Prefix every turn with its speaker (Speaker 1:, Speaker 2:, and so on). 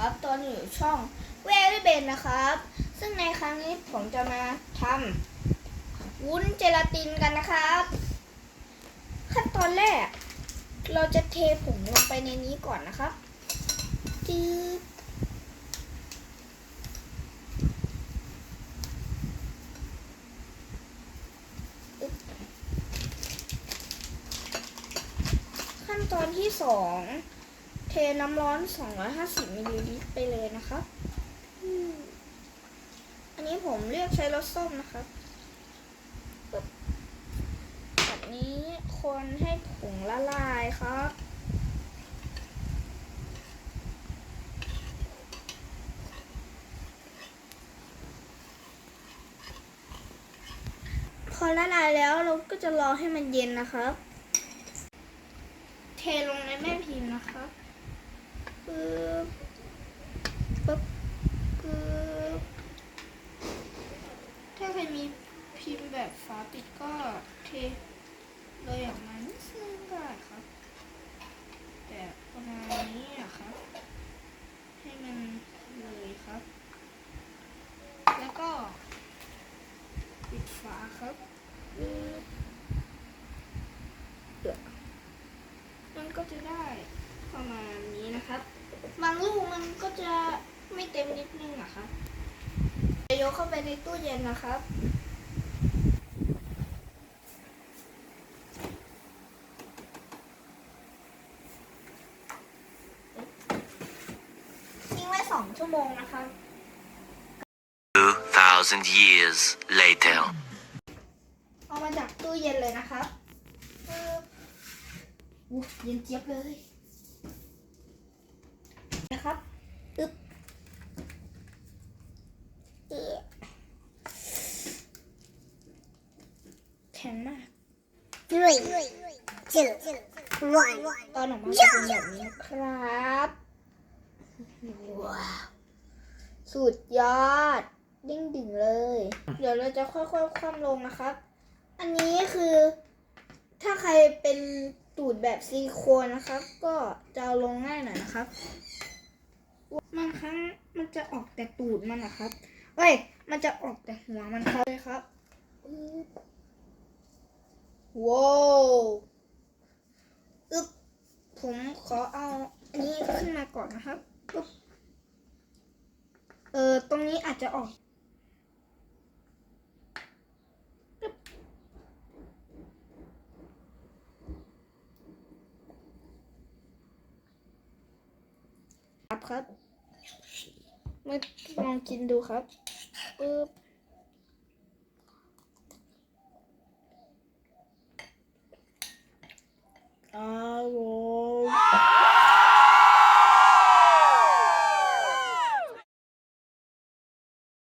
Speaker 1: ครับตอนอยู่ช่องเวลเบนนะครับ ซึ่งในครั้งนี้ผมจะมาทำวุ้นเจลาตินกันนะครับ ขั้นตอนแรก เราจะเทผงลงไปในนี้ก่อนนะครับจืดอึ๊บขั้นตอนที่สอง เทน้ำร้อน 250มิลลิลิตรไปเลยนะครับ อันนี้ผมเรียกใช้รสส้มนะครับแบบนี้คนให้ผงละลายครับพอละลายแล้วเราก็จะรอให้มันเย็นนะครับ เทลงในแม่พิมพ์นะครับ ปึ๊บปึ๊บปึ๊บถ้าใครมีพิมพ์แบบฝาปิดก็เทเลยออกมานิดนึงก็ได้ครับ แต่ประมาณนี้อะครับ ให้มันเลยครับ แล้วก็ ปิดฝาครับปึ๊บเดือมันก็จะได้ ประมาณนี้นะครับ บางลูกมันก็จะไม่เต็มนิดนึงอะครับจะยกเข้าไปในตู้เย็นนะครับทิ้งไว้สองชั่วโมงนะครับ
Speaker 2: 2,000 years later.
Speaker 1: เอามาจากตู้เย็นเลยนะครับปึ๊บอู้เย็นเจี๊ยบเลย นะครับปึ๊บเออแข็งมาก
Speaker 3: Three, two, one.
Speaker 1: ตอนออกมาจะเป็นแบบนี้นะครับ ว้าว สุดยอดดิ่งดิ่งเลย เดี๋ยวเราจะค่อยๆคว่ำลงนะครับ อันนี้คือ ถ้าใครเป็นตูดแบบซิลิโคนนะครับ ก็จะเอาลงง่ายหน่อยนะครับ บางครั้งมันจะออกแต่ตูดมันนะครับ เอ้ย มันจะออกแต่หัวมันครับเลยครับว้าวอึ๊บผมขอเอาอันนี้ขึ้นมาก่อนนะครับปุ๊บเออตรงนี้อาจจะออกครับ มาลองกินดูครับปึ๊บ